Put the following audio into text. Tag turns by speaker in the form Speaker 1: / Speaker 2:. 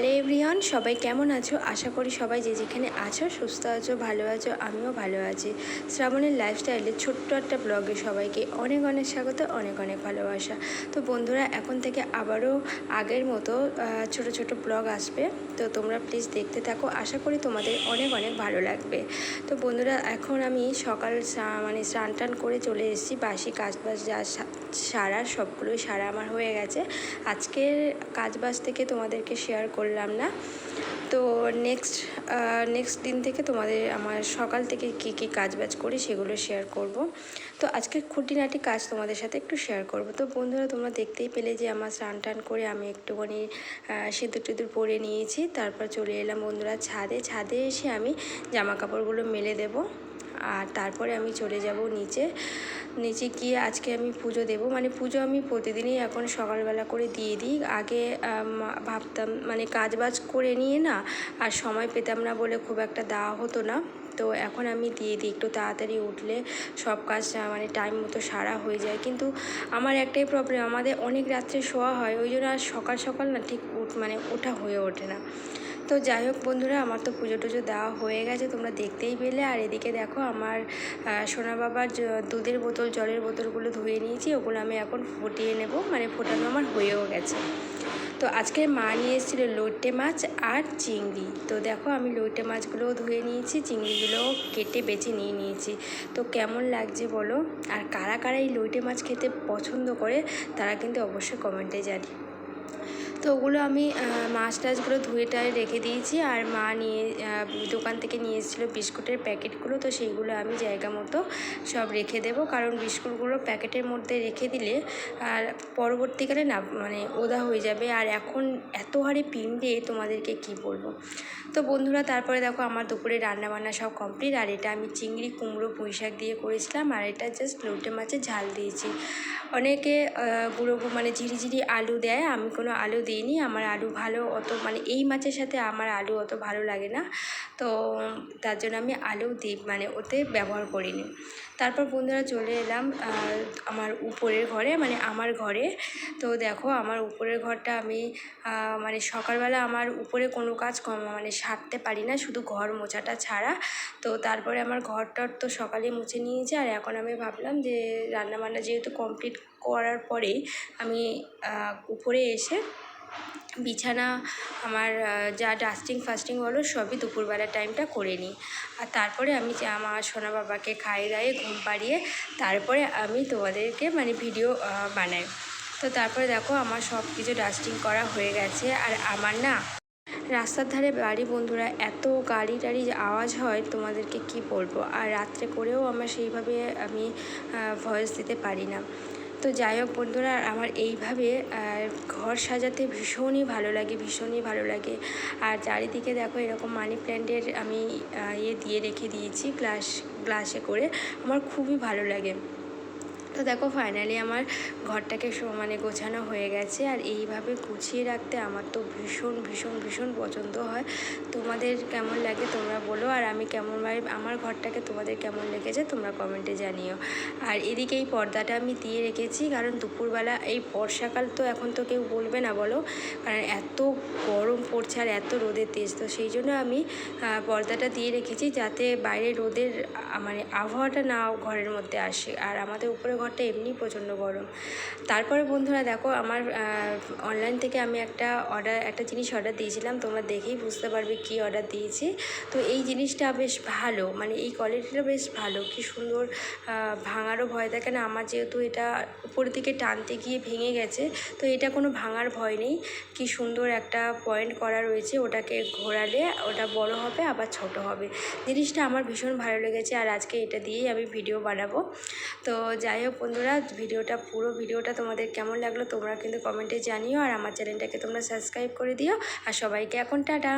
Speaker 1: Hello everyone, সবাই কেমন আছো? আশা করি সবাই যে যেখানে আছো, সুস্থ আছো, ভালো আছো, আমিও ভালো আছি। শ্রাবণের লাইফস্টাইলের ছোট্ট একটা ব্লগে সবাইকে অনেক অনেক স্বাগত, অনেক অনেক ভালোবাসা। তো বন্ধুরা, এখন থেকে আবারও আগের মতো ছোট ছোট ব্লগ আসবে। তো তোমরা প্লিজ দেখতে থাকো, আশা করি তোমাদের অনেক অনেক ভালো লাগবে। তো বন্ধুরা, এখন আমি সকাল মানে স্নান টান করে চলে এসেছি। বাসি কাজ বাজ যা সা- সারার সবগুলোই সারা আমার হয়ে গেছে। আজকের কাজ বাজ থেকে তোমাদেরকে শেয়ার করলাম। না। তো নেক্সট নেক্সট দিন থেকে তোমাদের আমার সকাল থেকে কী কী কাজ বাজ করি সেগুলো শেয়ার করব। তো আজকে খুঁটিনাটি কাজ তোমাদের সাথে একটু শেয়ার করব। তো বন্ধুরা, তোমরা দেখতেই পেলে যে আমার স্নান টান করে আমি একটুখানি সিঁদুর টিঁদুর পরে নিয়েছি। তারপর চলে এলাম বন্ধুরা ছাদে। ছাদে এসে আমি জামা কাপড়গুলো মেলে দেবো। আর তারপরে আমি চলে যাব নিচে। নিচে গিয়ে আজকে আমি পুজো দেব। মানে পুজো আমি প্রতিদিনই এখন সকালবেলা করে দিয়ে দিই। আগে ভাবতাম মানে কাজ বাজ করে নিয়ে না আর সময় পেতাম না বলে খুব একটা দেওয়া হতো না। তো এখন আমি দিয়ে দিই। একটু তাড়াতাড়ি উঠলে সব কাজ মানে টাইম মতো সারা হয়ে যায়। কিন্তু আমার একটাই প্রবলেম আমাদের অনেক রাত্রে শোয়া হয়। ওই জন্য আর সকাল সকাল না ঠিক উঠ মানে ওঠা হয়ে ওঠে না। তো যাই হোক বন্ধুরা, আমার তো পুজো টুজো দেওয়া হয়ে গেছে, তোমরা দেখতেই পেলে। আর এদিকে দেখো আমার সোনা বাবার দুধের বোতল, জলের বোতলগুলো ধুয়ে নিয়েছি, ওগুলো আমি এখন ফুটিয়ে নেব মানে ফোটানো আমার হয়েও গেছে। তো আজকে মা নিয়ে এসেছিল লইটে মাছ আর চিংড়ি। তো দেখো আমি লইটে মাছগুলোও ধুয়ে নিয়েছি, চিংড়িগুলোও কেটে বেছে নিয়ে নিয়েছি। তো কেমন লাগছে বলো? আর কারা কারা এই লইটে মাছ খেতে পছন্দ করে, তারা কিন্তু অবশ্যই কমেন্টে জানি তো ওগুলো আমি মাছ টাছগুলো ধুয়ে টায়ে রেখে দিয়েছি আর মা নিয়ে দোকান থেকে নিয়ে এসেছিল বিস্কুটের প্যাকেটগুলো। তো সেইগুলো আমি জায়গা মতো সব রেখে দেবো। কারণ বিস্কুটগুলো প্যাকেটের মধ্যে রেখে দিলে আর পরবর্তীকালে না মানে ওদা হয়ে যাবে। আর এখন এত হারে পিঁড়ে তোমাদেরকে কি বলব? তো বন্ধুরা, তারপরে দেখো আমার দুপুরে রান্নাবান্না সব কমপ্লিট আর এটা আমি চিংড়ি, কুমড়ো পুঁই শাক দিয়ে করেছিলাম, আর এটা জাস্ট লোটে মাছের ঝাল দিয়েছি। অনেকে গুঁড়ো মানে ঝিরিঝিরি আলু দেয়, আমি কোনো আলু দিইনি, আমার আলু ভালো অত মানে এই মাছের সাথে আমার আলু অত ভালো লাগে না, তো তার জন্য আমি আলু দিই মানে ওতে ব্যবহার করিনি। তারপর বন্ধুরা চলে এলাম আমার উপরের ঘরে মানে আমার ঘরে। তো দেখো, আমার উপরের ঘরটা আমি মানে সকালবেলা আমার উপরে কোনো কাজ কম মানে সারতে পারি না, শুধু ঘর মোছাটা ছাড়া। তো তারপরে আমার ঘরটার তো সকালে মুছে নিয়েছি, আর এখন আমি ভাবলাম যে রান্নাবান্না যেহেতু কমপ্লিট করার পরেই আমি উপরে এসে বিছানা, আমার যা ডাস্টিং ফাস্টিং হলো সবই দুপুরবেলার টাইমটা করে নিই। আর তারপরে আমি যে আমার সোনা বাবাকে খাইয়ে দাইয়ে ঘুম পাড়িয়ে তারপরে আমি তোমাদেরকে মানে ভিডিও বানাই। তো তারপরে দেখো আমার সব কিছু ডাস্টিং করা হয়ে গেছে, আর আমার না রাস্তার ধারে বাড়ি, বন্ধুরা, এত গাড়ি টাড়ি আওয়াজ হয়, তোমাদেরকে কি বলব? আর রাত্রে করেও আমার সেইভাবে আমি ভয়েস দিতে পারি না। তো যাই হোক, বন্ধুরা, আমার এইভাবে ঘর সাজাতে ভীষণই ভালো লাগে, ভীষণই ভালো লাগে। আর চারিদিকে দেখো, এরকম মানি প্ল্যান্টের আমি ইয়ে দিয়ে রেখে দিয়েছি গ্লাস গ্লাসে করে। আমার খুবই ভালো লাগে। তো দেখো ফাইনালি আমার ঘরটাকে মানে গোছানো হয়ে গেছে। আর এইভাবে গুছিয়ে রাখতে আমার তো ভীষণ ভীষণ ভীষণ পছন্দ হয়। তোমাদের কেমন লাগে তোমরা বলো। আর আমি কেমনভাবে আমার ঘরটাকে তোমাদের কেমন লেগেছে তোমরা কমেন্টে জানিও। আর এদিকে এই পর্দাটা আমি দিয়ে রেখেছি, কারণ দুপুরবেলা এই বর্ষাকাল তো এখন তো কেউ বলবে না, বলো। কারণ এত গরম পড়ছে আর এত রোদের তেজ, তো সেই জন্য আমি পর্দাটা দিয়ে রেখেছি যাতে বাইরে রোদের মানে আবহাওয়াটা না ঘরের মধ্যে আসে। আর আমাদের উপরে ঘরটা এমনি প্রচণ্ড গরম। তারপরে বন্ধুরা দেখো আমার অনলাইন থেকে আমি একটা অর্ডার একটা জিনিস অর্ডার দিয়েছিলাম, তোমরা দেখেই বুঝতে পারবে কি অর্ডার দিয়েছি। তো এই জিনিসটা বেশ ভালো মানে এই কোয়ালিটিটা বেশ ভালো, কি সুন্দর ভাঙারও ভয় থাকে না। আমার যেহেতু এটা উপরের দিকে টানতে গিয়ে ভেঙে গেছে, তো এটা কোনো ভাঙার ভয় নেই। কি সুন্দর একটা পয়েন্ট করা রয়েছে, ওটাকে ঘোরালে ওটা বড় হবে, আবার ছোট হবে। জিনিসটা আমার ভীষণ ভালো লেগেছে, আর আজকে এটা দিয়েই আমি ভিডিও বানাবো। তো যাই হোক বন্ধুরা, ভিডিওটা পুরো ভিডিওটা তোমাদের কেমন লাগল তোমরা কিন্তু কমেন্টে জানিও আর আমার চ্যানেলটাকে তোমরা সাবস্ক্রাইব করে দিও। আর সবাইকে এখন টাটা।